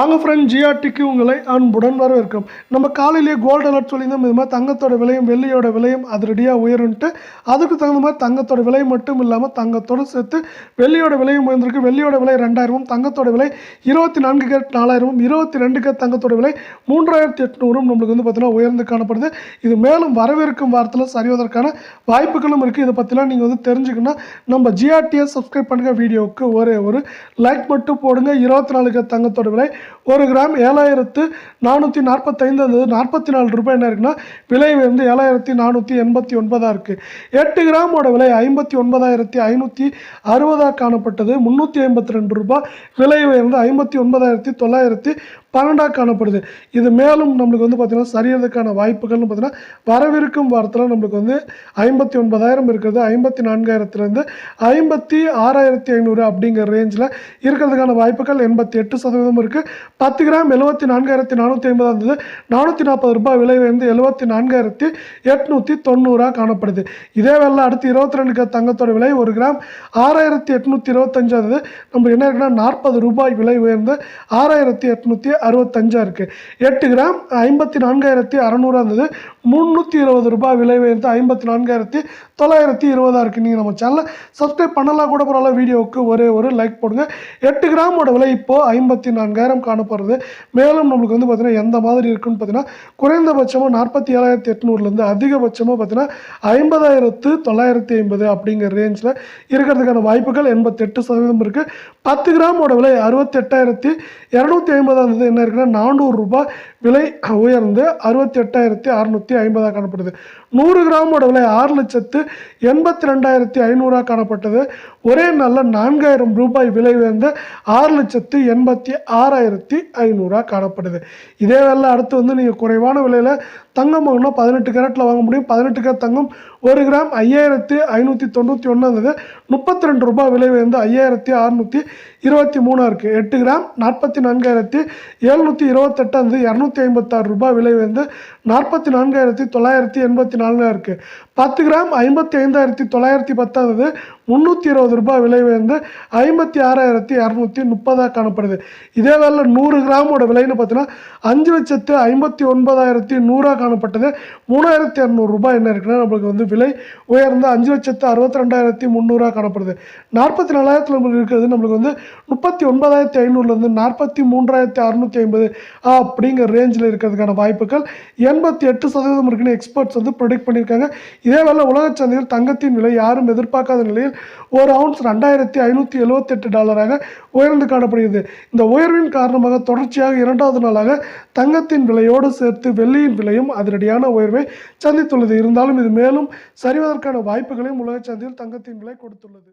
வாங்க ஃப்ரெண்ட் ஜிஆர்டிக்கு உங்களை அன்புடன் வரவேற்கும் நம்ம காலையிலேயே கோல்டு அலர்ட் சொல்லியிருந்தோம். இது மாதிரி தங்கத்தோட விலையும் வெள்ளியோட விலையும் அதிரடியாக உயருன்ட்டு அதுக்கு தகுந்த மாதிரி தங்கத்தோட விலை மட்டும் இல்லாமல் தங்கத்தோடு சேர்த்து வெள்ளியோட விலையும் உயர்ந்திருக்கு. வெள்ளியோட விலை ரெண்டாயிரமும் தங்கத்தோட விலை இருபத்தி நான்கு கேட் நாலாயிரமும் இருபத்தி ரெண்டு கேட் தங்கத்தோட விலை மூன்றாயிரத்தி எட்நூறும் நம்மளுக்கு வந்து பார்த்தீங்கன்னா உயர்ந்து காணப்படுது. இது மேலும் வரவிருக்கும் வாரத்தில் சரிவதற்கான வாய்ப்புகளும் இருக்குது இதை பற்றிலாம் நீங்கள் வந்து தெரிஞ்சுக்கணும்னா நம்ம ஜிஆர்டியை சப்ஸ்கிரைப் பண்ணுங்கள் வீடியோவுக்கு ஒரே ஒரு லைக் மட்டும் போடுங்க. இருபத்தி நாலு கேட் தங்கத்தோட விலை ஒரு கிராம் ஏழாயிரத்து நானூற்றி நாற்பத்தைந்து அது நாற்பத்தி நாலு ரூபாய் என்ன இருக்குன்னா விலை வந்து ஏழாயிரத்தி நானூற்றி எண்பத்தி ஒன்பதாக இருக்குது எட்டு கிராமோட விலை ஐம்பத்தி ஒன்பதாயிரத்தி ஐநூற்றி அறுபதாக காணப்பட்டது. முந்நூற்றி ஐம்பத்தி ரெண்டு ரூபாய். விலை உயர்ந்து ஐம்பத்தி ஒன்பதாயிரத்தி தொள்ளாயிரத்தி பன்னெண்டாக காணப்படுது. இது மேலும் நம்மளுக்கு வந்து பார்த்திங்கன்னா சரியறதுக்கான வாய்ப்புகள்னு பார்த்திங்கன்னா வரவிருக்கும் வாரத்தில் நம்மளுக்கு வந்து ஐம்பத்தி ஒன்பதாயிரம் இருக்கிறது. ஐம்பத்தி நான்காயிரத்துலேருந்து ஐம்பத்தி ஆறாயிரத்தி ஐநூறு அப்படிங்கிற ரேஞ்சில் இருக்கிறதுக்கான வாய்ப்புகள் எண்பத்தி எட்டு சதவீதம் இருக்குது பத்து கிராம் எழுபத்தி நான்காயிரத்தி நானூற்றி ஐம்பதாக இருந்தது. நானூற்றி நாற்பது ரூபாய் விலை வந்து எழுபத்தி நான்காயிரத்தி எட்நூற்றி தொண்ணூறாக காணப்படுது. இதே வேலை அடுத்து இருபத்தி ரெண்டு கிராம் தங்கத்தோட விலை ஒரு கிராம் ஆறாயிரத்தி எட்நூற்றி இருபத்தஞ்சாவது. நம்ம என்ன இருக்குன்னா நாற்பது ரூபாய் விலை உயர்ந்து ஆறாயிரத்தி எட்நூற்றி அறுபத்தஞ்சாக இருக்குது எட்டு கிராம் ஐம்பத்தி நான்காயிரத்தி அறநூறா இருந்தது. முந்நூற்றி இருபது ரூபாய் விலை உயர்ந்து ஐம்பத்தி நான்காயிரத்தி தொள்ளாயிரத்தி இருபதாக இருக்குது நீங்கள் நம்ம சேனலை சப்ஸ்கிரைப் பண்ணலாம் கூட பரவாயில்ல வீடியோவுக்கு ஒரே ஒரு லைக் போடுங்க. எட்டு கிராமோட விலை இப்போது ஐம்பத்தி நான்காயிரம் காணப்படுறது. மேலும் நம்மளுக்கு வந்து பார்த்திங்கன்னா எந்த மாதிரி இருக்குன்னு பார்த்தீங்கன்னா குறைந்தபட்சமாக நாற்பத்தி ஏழாயிரத்தி எட்நூறுலேருந்து அதிகபட்சமாக பார்த்தீங்கன்னா ஐம்பதாயிரத்து தொள்ளாயிரத்தி ஐம்பது அப்படிங்கிற ரேஞ்சில் இருக்கிறதுக்கான வாய்ப்புகள் எண்பத்தெட்டு சதவீதம் இருக்குது பத்து கிராமோட விலை அறுபத்தெட்டாயிரத்தி இரநூத்தி ஐம்பதாக இருந்தது என்ன இருக்குன்னா நானூறு ரூபாய் விலை உயர்ந்து அறுபத்தி எட்டாயிரத்தி அறநூற்றி ஐம்பதாக காணப்படுது. நூறு கிராமோட விலை ஆறு லட்சத்து எண்பத்தி ரெண்டாயிரத்தி ஐநூறாக காணப்பட்டது. ஒரே நாளில் நான்காயிரம் ரூபாய் விலை உயர்ந்து ஆறு லட்சத்து எண்பத்தி ஆறாயிரத்தி ஐநூறாக காணப்படுது. இதே வேலை அடுத்து வந்து நீங்கள் குறைவான விலையில் தங்கம் வாங்கினா பதினெட்டு கேரட்டில் வாங்க முடியும். பதினெட்டு கேரட் தங்கம் ஒரு கிராம் ஐயாயிரத்தி ஐநூற்றி தொண்ணூற்றி ஒன்று இருந்தது முப்பத்தி ரெண்டு ரூபாய் விலை உயர்ந்து ஐயாயிரத்தி அறுநூற்றி இருபத்தி மூணாக இருக்குது எட்டு கிராம் நாற்பத்தி நான்காயிரத்தி எழுநூற்றி இருபத்தெட்டு வந்து இரநூத்தி ஐம்பத்தாறு ரூபாய் விலை உயர்ந்து நாற்பத்தி நான்காயிரத்தி தொள்ளாயிரத்தி எண்பத்தி நாலுగా இருக்குது பத்து கிராம் ஐம்பத்தி ஐந்தாயிரத்தி தொள்ளாயிரத்தி பத்தாவது முந்நூற்றி இருபது ரூபாய் விலை வந்து ஐம்பத்தி ஆறாயிரத்தி இரநூத்தி முப்பதாக காணப்படுது. இதே வேலை நூறு கிராமோட விலைன்னு பார்த்தீங்கன்னா அஞ்சு லட்சத்து ஐம்பத்தி ஒன்பதாயிரத்தி நூறாக காணப்பட்டது. மூணாயிரத்தி இரநூறுபா என்ன இருக்குன்னா நம்மளுக்கு வந்து விலை உயர்ந்து அஞ்சு லட்சத்து அறுபத்தி ரெண்டாயிரத்தி முந்நூறாக காணப்படுது. நாற்பத்தி நாலாயிரத்தில் நம்மளுக்கு இருக்கிறது நம்மளுக்கு வந்து முப்பத்தி ஒன்பதாயிரத்தி ஐநூறுலேருந்து நாற்பத்தி மூன்றாயிரத்தி அறுநூற்றி ஐம்பது அப்படிங்கிற ரேஞ்சில் இருக்கிறதுக்கான வாய்ப்புகள் எண்பத்தி எட்டு சதவீதம் இருக்குன்னு எக்ஸ்பர்ட்ஸ் வந்து ப்ரொடிக்ட் பண்ணியிருக்காங்க. இதேவேளை உலகச் உலக சந்தையில் தங்கத்தின் விலை யாரும் எதிர்பார்க்காத நிலையில் ஒரு அவுன்ஸ் ரெண்டாயிரத்தி ஐநூற்றி எழுவத்தெட்டு டாலராக உயர்ந்து காணப்படுகிறது. இந்த உயர்வின் காரணமாக தொடர்ச்சியாக இரண்டாவது நாளாக தங்கத்தின் விலையோடு சேர்த்து வெள்ளியின் விலையும் அதிரடியான உயர்வை சந்தித்துள்ளது. இருந்தாலும் இது மேலும் சரிவதற்கான வாய்ப்புகளையும் உலக சந்தையில் தங்கத்தின் விலை கொடுத்துள்ளது.